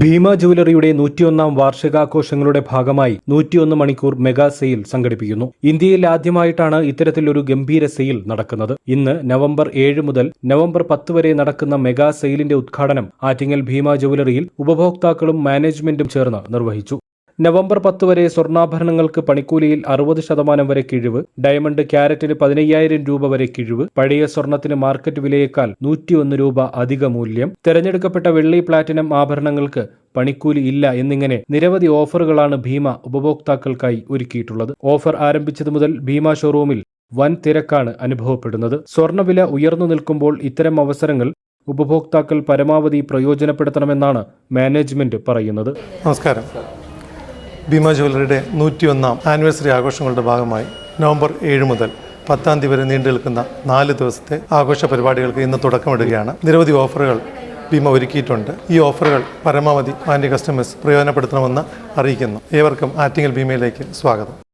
ഭീമ ജുവലറിയുടെ നൂറ്റിയൊന്നാം വാർഷികാഘോഷങ്ങളുടെ ഭാഗമായി നൂറ്റിയൊന്ന് മണിക്കൂർ മെഗാ സെയിൽ സംഘടിപ്പിക്കുന്നു. ഇന്ത്യയിൽ ആദ്യമായിട്ടാണ് ഇത്തരത്തിലൊരു ഗംഭീര സെയിൽ നടക്കുന്നത്. ഇന്ന് നവംബർ ഏഴ് മുതൽ നവംബർ പത്ത് വരെ നടക്കുന്ന മെഗാ സെയിലിന്റെ ഉദ്ഘാടനം ആറ്റിങ്ങൽ ഭീമ ജുവലറിയിൽ ഉപഭോക്താക്കളും മാനേജ്മെന്റും ചേർന്ന് നിർവഹിച്ചു. നവംബർ പത്ത് വരെ സ്വർണാഭരണങ്ങൾക്ക് പണിക്കൂലിയിൽ അറുപത് ശതമാനം വരെ കിഴിവ് ഡയമണ്ട് ക്യാരറ്റിന് പതിനയ്യായിരം രൂപ വരെ കിഴിവ് പഴയ സ്വർണത്തിന് മാർക്കറ്റ് വിലയേക്കാൾ നൂറ്റിയൊന്ന് രൂപ അധിക മൂല്യം. തെരഞ്ഞെടുക്കപ്പെട്ട വെള്ളി പ്ലാറ്റിനം ആഭരണങ്ങൾക്ക് പണിക്കൂലി ഇല്ല എന്നിങ്ങനെ നിരവധി ഓഫറുകളാണ് ഭീമ ഉപഭോക്താക്കൾക്കായി ഒരുക്കിയിട്ടുള്ളത്. ഓഫർ ആരംഭിച്ചതു മുതൽ ഭീമ ഷോറൂമിൽ വൻ തിരക്കാണ് അനുഭവപ്പെടുന്നത്. സ്വർണവില ഉയർന്നു നിൽക്കുമ്പോൾ ഇത്തരം അവസരങ്ങൾ ഉപഭോക്താക്കൾ പരമാവധി പ്രയോജനപ്പെടുത്തണമെന്നാണ് മാനേജ്മെന്റ് പറയുന്നത്. നമസ്കാരം. ഭീമ ജ്വല്ലറിയുടെ നൂറ്റിയൊന്നാം ആനിവേഴ്സറി ആഘോഷങ്ങളുടെ ഭാഗമായി നവംബർ ഏഴ് മുതൽ പത്താം തീയതി വരെ നീണ്ടു നിൽക്കുന്ന നാല് ദിവസത്തെ ആഘോഷ പരിപാടികൾക്ക് ഇന്ന് തുടക്കമിടുകയാണ്. നിരവധി ഓഫറുകൾ ഭീമ ഒരുക്കിയിട്ടുണ്ട്. ഈ ഓഫറുകൾ പരമാവധി മാന്യ കസ്റ്റമേഴ്സ് പ്രയോജനപ്പെടുത്തണമെന്ന് അറിയിക്കുന്നു. ഏവർക്കും ആറ്റിങ്ങൽ ഭീമയിലേക്ക് സ്വാഗതം.